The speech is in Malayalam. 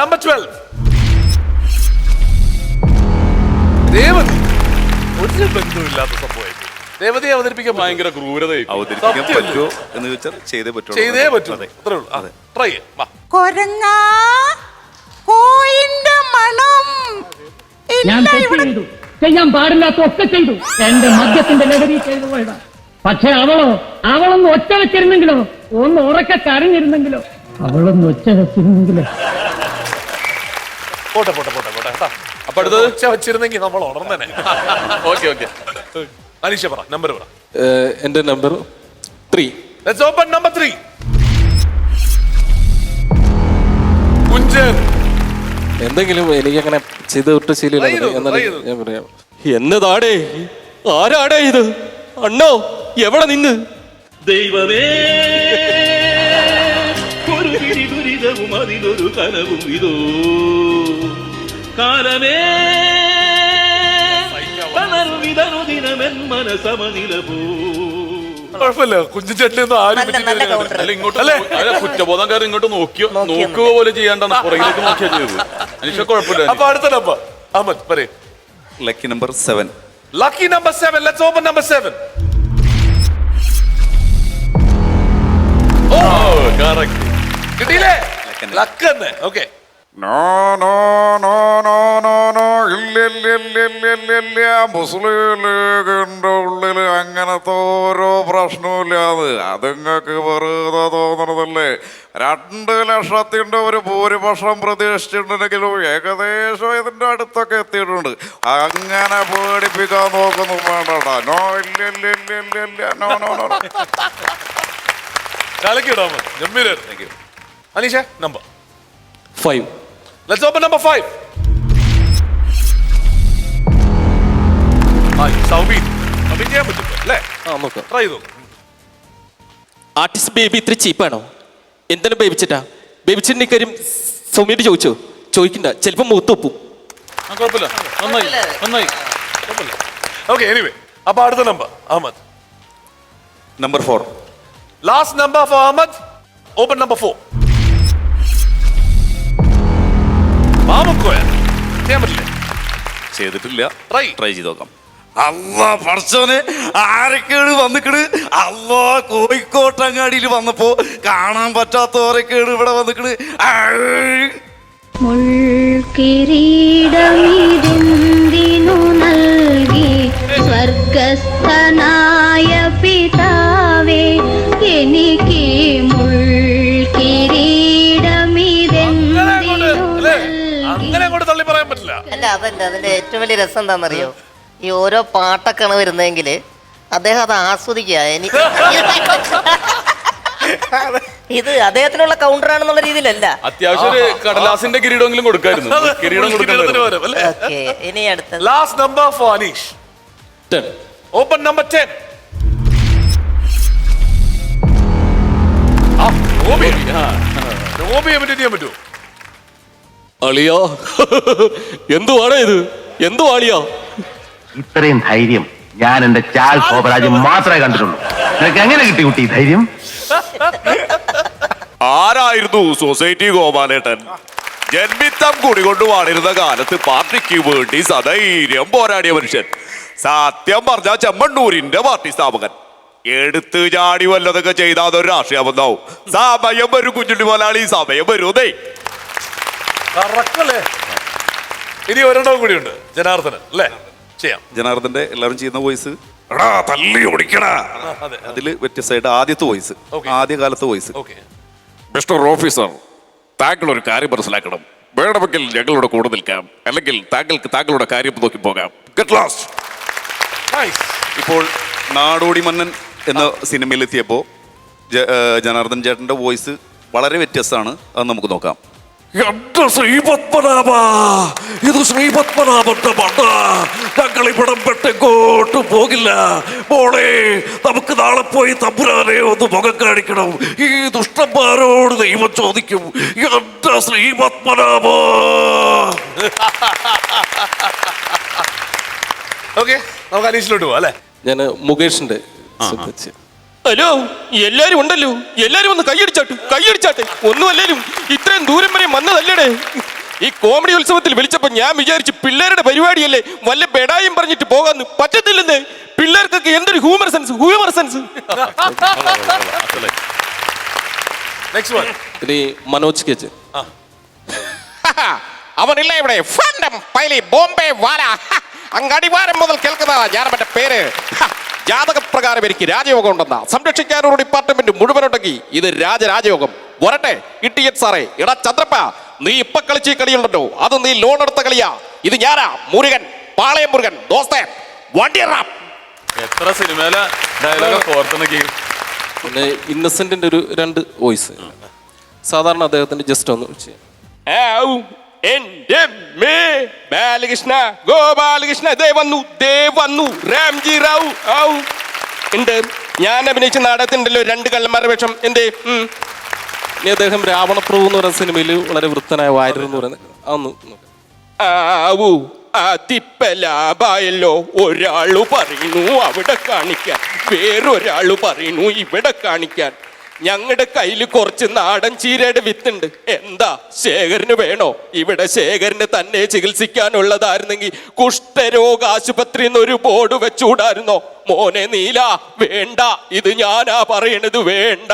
നമ്പർ ട്വൽവ് രേവതി ഒരു ബന്ധമില്ലാത്ത സംഭവമായിട്ട് ദേവതയെ അവതരിപ്പിക്കാൻ ഭയങ്കര ക്രൂരത അവതരിപ്പിക്കാൻ സത്യമല്ലേ? പറ്റുമോ എന്ന് ചോദിച്ചാൽ ചെയ്തേ പറ്റുള്ളൂ. ചെയ്തേ പറ്റൂ അത്രേ ഉള്ളൂ. ട്രൈ വാ. കൊരങ്ങ കോയിന്റെ മണം. ഞാൻ ഇല്ല തെറ്റ് ഇവിടെ ചെയ്തു. ചെയ്യാൻ എന്റെ മദ്യത്തിന്റെ ലഹരി ചെയ്തു പോയതാ. പക്ഷെ അവളോ അവളൊന്ന് ഒച്ച വെച്ചിരുന്നെങ്കിലോ ഒന്ന് ഉറക്കെ കരഞ്ഞിരുന്നെങ്കിലോ അവളൊന്ന് ഒറ്റ വെച്ചിരുന്നെങ്കിലോ പോട്ടെ പോട്ടെ പോട്ടെ പോട്ടെ കേട്ടോ. അപ്പൊ അടുത്തത്? ഉച്ച വെച്ചിരുന്നെങ്കിൽ നമ്മൾ ഉണർന്നേനെ ഓക്കെ ഓക്കെ. അനീഷ പറ നമ്പർ പറ. എന്റെ number three. Let's open number three Kunchan. എന്തെങ്കിലും എനിക്കങ്ങനെ ചെയ്ത് വിട്ട് ശീലമില്ല. എന്നാലും. ഞാൻ പറയാം. എന്നതാടേ? ആരാടേ ഇത്? അണ്ണോ എവിടെ നിന്ന്? ദൈവമേ. അതിലൊരു കനവും ഇതോ. കാലമേ പണർവിതനുദിനമെൻ മനസമനില പോ കുഴപ്പമില്ല. കുഞ്ചൻ ചേട്ടനെ ഒന്നും ആരും നല്ല നല്ല പറ്റിയിട്ടില്ല. കൗണ്ടർ അല്ല ഇങ്ങോട്ട് അല്ലേ? അല്ല ഇങ്ങോട്ട് നോക്കിയോ? നോക്കിയോ നോക്കുക പോലെ ചെയ്യാണ്ട പുറകിലേക്ക് നോക്കിയാ ചെയ്തത്. അനുഷ കുഴപ്പമില്ല. അപ്പൊ അടുത്ത നമ്പർ അഹമ്മദ് പറയൂ. Lucky number seven lucky number seven let's open number seven luck തന്നെ okay. No no no no no no ഇല്ല ഇല്ല ഇല്ല ഇല്ല ഇല്ല ഇല്ല മുസ്ലിം ലീഗിന്റെ ഉള്ളിൽ അങ്ങനത്തെ ഓരോ പ്രശ്നമില്ലാതെ അതുങ്ങൾക്ക് വെറുതെ തോന്നണതല്ലേ രണ്ട് ലക്ഷത്തിന്റെ ഒരു ഭൂരിപക്ഷം പ്രതീക്ഷിച്ചിട്ടുണ്ടെങ്കിലും ഏകദേശം ഇതിന്റെ അടുത്തൊക്കെ എത്തിയിട്ടുണ്ട് അങ്ങനെ പേടിപ്പിക്കാൻ നോക്കുന്നു വേണ്ടടാ നോ ഇല്ല ഇല്ല ഇല്ല ഇല്ല ഇല്ല നോ നോ നോ കലക്കിടോ അഹമ്മദ് ഗംഭീരം Aneesha number five let's open number five Soubin Soubin ചെയ്യാൻ പറ്റും അല്ലേ? ആ നോക്കാം. ട്രൈ ചെയ്തു ആർട്ടിസ്റ്റ് ബേബി ഇത്ര ചീപ്പാണോ എന്താണ് ബേബിച്ചിട്ടാ ബേബിച്ചിന്റെ കാര്യം സൗമ്യയോട് ചോദിച്ചോ? ചോദിക്കണ്ട. ചിലപ്പോ മുഖത്ത് ഒപ്പും ആ കുഴപ്പമില്ല. നന്നായി. നന്നായി. ഓക്കെ എനിവേ അപ്പൊ അടുത്ത number Ahmed number four last number four Ahmed open number four Mamukkoya ചെയ്യാൻ പറ്റില്ലേ ചെയ്തിട്ടില്ല. ട്രൈ ട്രൈ ചെയ്ത് നോക്കാം അള്ളാ പഠിച്ചോനെ ആരൊക്കെയാണ് വന്നിക്കണ്? അള്ളാ കോഴിക്കോട്ടങ്ങാടിയിൽ വന്നപ്പോ കാണാൻ പറ്റാത്തവരൊക്കെയാണ് ഇവിടെ വന്നിക്കണ്. മുൾക്കിരീടമിതെന്തിനു നൽകി? സ്വർഗസ്ഥനായ അതല്ല അതിന്റെ ഏറ്റവും വലിയ രസം എന്താണെന്നറിയോ? ഈ ഓരോ പാട്ടൊക്കെയാണ് വരുന്നതെങ്കിൽ അദ്ദേഹം അത് ആസ്വദിക്കുക. എനിക്ക് ഇത് അദ്ദേഹത്തിനുള്ള കൗണ്ടർ ആണെന്നുള്ള രീതിയിലല്ല. അത്യാവശ്യം ഒരു കടലാസിന്റെ കിരീടമെങ്കിലും കൊടുക്കായിരുന്നു. കിരീടം അല്ലേ? ഓക്കെ ഇനി അടുത്തത്. Last number four Aneesh ten open number ten Robi Robi imitate ചെയ്യാൻ പറ്റുമോ അളിയോ? എന്തുവാണ് ഇത്? എന്തു ആളിയാ ഇത്രയും ധൈര്യം ഞാൻ എന്റെ ചാൽ ശോഭരാജ് മാത്രമേ കണ്ടിട്ടുള്ളൂ. നിനക്ക് എങ്ങനെ കിട്ടി കുട്ടി ഈ ധൈര്യം? ആരായിരുന്നു സൊസൈറ്റി ഗോപാലേട്ടൻ? ജന്മിത്തം കുടികൊണ്ട് വാണിരുന്ന കാലത്ത് പാർട്ടിക്ക് വേണ്ടി സധൈര്യം പോരാടിയ മനുഷ്യൻ. സത്യം പറഞ്ഞ ചെമ്മണ്ണൂരിന്റെ പാർട്ടി സ്ഥാപകൻ. എടുത്ത് ചാടി വല്ലതൊക്കെ ചെയ്താൽ അതൊരു രാഷ്ട്രീയമെന്നാവും സമയം വരും കുഞ്ഞുണ്ണി മുതലാളി സമയം വരുന്നേ കറക്റ്റല്ലേ ഇനി ഒരെണ്ണവും കൂടിയുണ്ട് ജനാർദ്ദനൻ അല്ലേ? ചെയ്യാം. ജനാർദ്ദന്റെ എല്ലാവരും ചെയ്യുന്ന വോയിസ് എടാ തല്ലി ഓടിക്കടാ. അതെ അതിൽ വ്യത്യസ്തമായിട്ട് ആദ്യത്തെ വോയിസ് Okay. ആദ്യ കാലത്തെ വോയിസ് ഓക്കെ മിസ്റ്റർ ഓഫീസർ താങ്കൾ ഒരു കാര്യം മനസ്സിലാക്കണം. വേണമെങ്കിൽ ഞങ്ങളുടെ കൂടെ നിൽക്കാം. അല്ലെങ്കിൽ താങ്കൾക്ക് താങ്കളുടെ കാര്യം നോക്കി പോകാം. ഗെറ്റ് ലാസ്റ്റ് നൈസ് ഇപ്പോൾ നാടോടി മന്നൻ എന്ന സിനിമയിലെത്തിയപ്പോൾ ജ- ജനാർദ്ദൻ ചേട്ടന്റെ വോയിസ് വളരെ വ്യത്യസ്തമാണ്. അത് നമുക്ക് നോക്കാം. എന്റെ ശ്രീപത്മനാഭ? ഇത് ശ്രീപത്മനാഭന്റെ മണ്ണ്. ഞങ്ങൾ ഇവിടം പെട്ടെങ്കോട്ട് പോകില്ല. മോളെ നമുക്ക് നാളെ പോയി തമ്പുരാനെ ഒന്ന് മുഖം കാണിക്കണം. ഈ ദുഷ്ടന്മാരോട് ദൈവം ചോദിക്കും എന്റെ ശ്രീപത്മനാഭ? ഓക്കെ നമുക്ക് അനീഷിലോട്ട് പോവാം അല്ലേ? ഞാൻ മുകേഷിന്റെ ശ്രദ്ധിച്ച് ഹലോ എല്ലാരും ഉണ്ടല്ലോ. എല്ലാരും ഒന്ന് കൈയടിച്ചാട്ട് കൈയടിച്ചാട്ടെ. ഒന്നുമല്ലേലും ഇത്രയും ദൂരം വരെ വന്നതല്ലേ ഈ കോമഡി ഉത്സവത്തിൽ വിളിച്ചപ്പോ ഞാൻ വിചാരിച്ചു പിള്ളേരുടെ പരിപാടിയല്ലേ. വല്ല ബെടായും പറഞ്ഞിട്ട് പോകാന്ന് പറ്റത്തില്ലെന്ന്. പിള്ളേർക്കൊക്കെ എന്തൊരു humour sense humour sense next one ഇനി മനോജ് കേച്ച് അവനില്ല ഇവിടെ. ഫണ്ടം പൈലി ബോംബെ വാല. ഹ, അങ്ങടിവാരം മുതൽ കേൾക്കുന്നതാ. ഞാൻ അവന്റെ പേര്. ജാതകപ്രകാരം എനിക്ക് രാജയോഗം ഉണ്ടെന്ന. സംരക്ഷിക്കാനൊരു ഡിപ്പാർട്ട്മെന്റ് മുഴുവൻ മുഴുവനുണ്ടെങ്കിൽ ഇത് രാജരാജയോഗം. വരട്ടെ ഇട്ടിയറ്റ് സാറേ. എടാ ചന്ദ്രപ്പ നീ ഇപ്പൊ കളിച്ച് കളിയുണ്ടോ കളിയുണ്ടല്ലോ. അത് നീ ലോൺ എടുത്ത കളിയാ. ഇത് ഞാനാ മുരുകൻ പാളയം മുരുകൻ ദോസ്തേ വണ്ടി എത്ര സിനിമയിലെ ഡയലോഗ് പിന്നെ ഇന്നസെന്റിന്റെ ഒരു രണ്ട് വോയിസ് സാധാരണ അദ്ദേഹത്തിന്റെ ജസ്റ്റ് ഒന്ന് എന്റെ മേ ബാലകൃഷ്ണ ഗോപാലകൃഷ്ണ ദേ വന്നു ദേ വന്നു രാംജി റാവു ഔ. ഉണ്ട്. ഞാൻ അഭിനയിച്ച നാടകത്തിന്റെല്ലോ രണ്ട് കള്ളന്മാരുടെ വേഷം. എന്തേ. ഇനി അദ്ദേഹം രാവണപ്രഭു എന്ന് പറയുന്ന സിനിമയിൽ വളരെ വൃത്തനായ വാര്യർ എന്ന് പറയുന്നത്. അതൊന്ന് ആവു അതിപ്പലാഭായല്ലോ അതിപ്പ ഒരാളു പറയുന്നു അവിടെ കാണിക്കാൻ വേറൊരാൾ പറയുന്നു ഇവിടെ കാണിക്കാൻ ഞങ്ങളുടെ കയ്യിൽ കുറച്ച് നാടൻ ചീരയുടെ വിത്തുണ്ട്. എന്താ? ശേഖരന് വേണോ? ഇവിടെ ശേഖരന് തന്നെ ചികിത്സിക്കാനുള്ളതായിരുന്നെങ്കിൽ കുഷ്ഠരോഗ ആശുപത്രി എന്നൊരു ബോർഡ് വെച്ചൂടായിരുന്നോ? മോനെ നീല വേണ്ട. ഇത് ഞാനാ പറയണത് വേണ്ട.